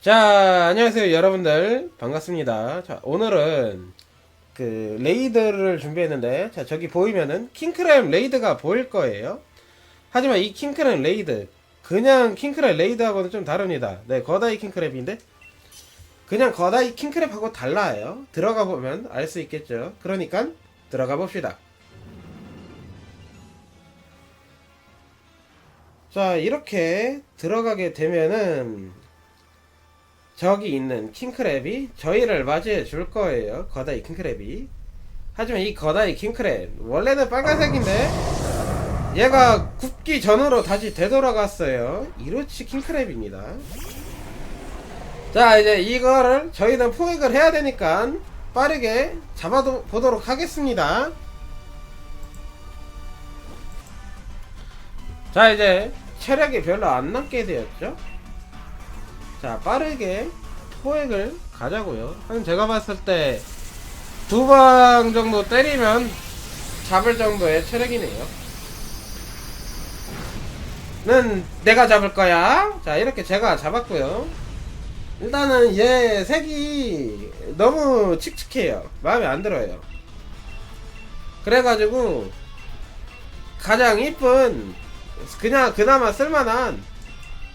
자, 안녕하세요, 여러분들. 반갑습니다. 자, 오늘은 그 레이드를 준비했는데, 자, 저기 보이면은 킹크랩 레이드가 보일 거예요. 하지만 이 킹크랩 레이드, 그냥 킹크랩 레이드하고는 좀 다릅니다. 네, 거다이 킹크랩인데, 그냥 거다이 킹크랩하고 달라요. 들어가 보면 알 수 있겠죠. 그러니까 들어가 봅시다. 자, 이렇게 들어가게 되면은 저기 있는 킹크랩이 저희를 맞이해 줄 거예요. 거다이 킹크랩이. 하지만 이 거다이 킹크랩 원래는 빨간색인데 얘가 굽기 전으로 다시 되돌아갔어요. 이로치 킹크랩입니다. 자 이제 이거를 저희는 포획을 해야 되니까 빠르게 잡아보도록 하겠습니다. 자 이제 체력이 별로 안 남게 되었죠. 자 빠르게 포획을 가자고요. 한 제가 봤을 때 두 방 정도 때리면 잡을 정도의 체력이네요. 는 내가 잡을 거야. 자 이렇게 제가 잡았고요. 일단은 얘 색이 너무 칙칙해요. 마음에 안 들어요. 그래가지고 가장 이쁜 그냥 그나마 쓸만한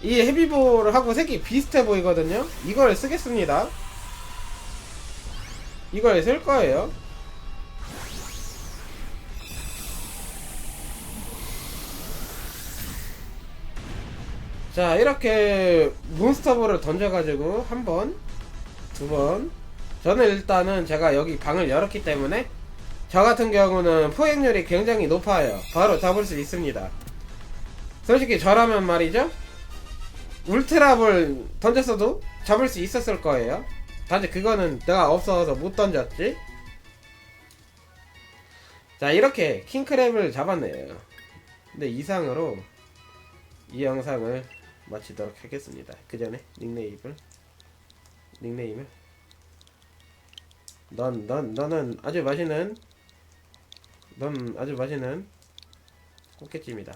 이 헤비볼하고 색이 비슷해 보이거든요. 이걸 쓰겠습니다. 이걸 쓸 거예요. 자 이렇게 몬스터볼을 던져가지고 한 번, 두 번. 저는 일단은 제가 여기 방을 열었기 때문에 저 같은 경우는 포획률이 굉장히 높아요. 바로 잡을 수 있습니다. 솔직히 저라면 말이죠. 울트라볼 던졌어도 잡을 수 있었을 거예요. 단지 그거는 내가 없어서 못 던졌지. 자 이렇게 킹크랩을 잡았네요. 근데 이상으로 이 영상을 마치도록 하겠습니다. 그 전에 닉네임을 닉네임을 넌, 넌, 너는 아주 맛있는 넌 아주 맛있는 꽃게찜이다.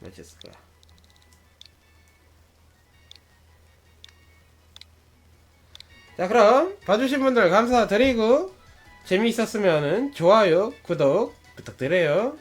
맛있을 거야. 자 그럼 봐주신 분들 감사드리고 재미있었으면 좋아요 구독 부탁드려요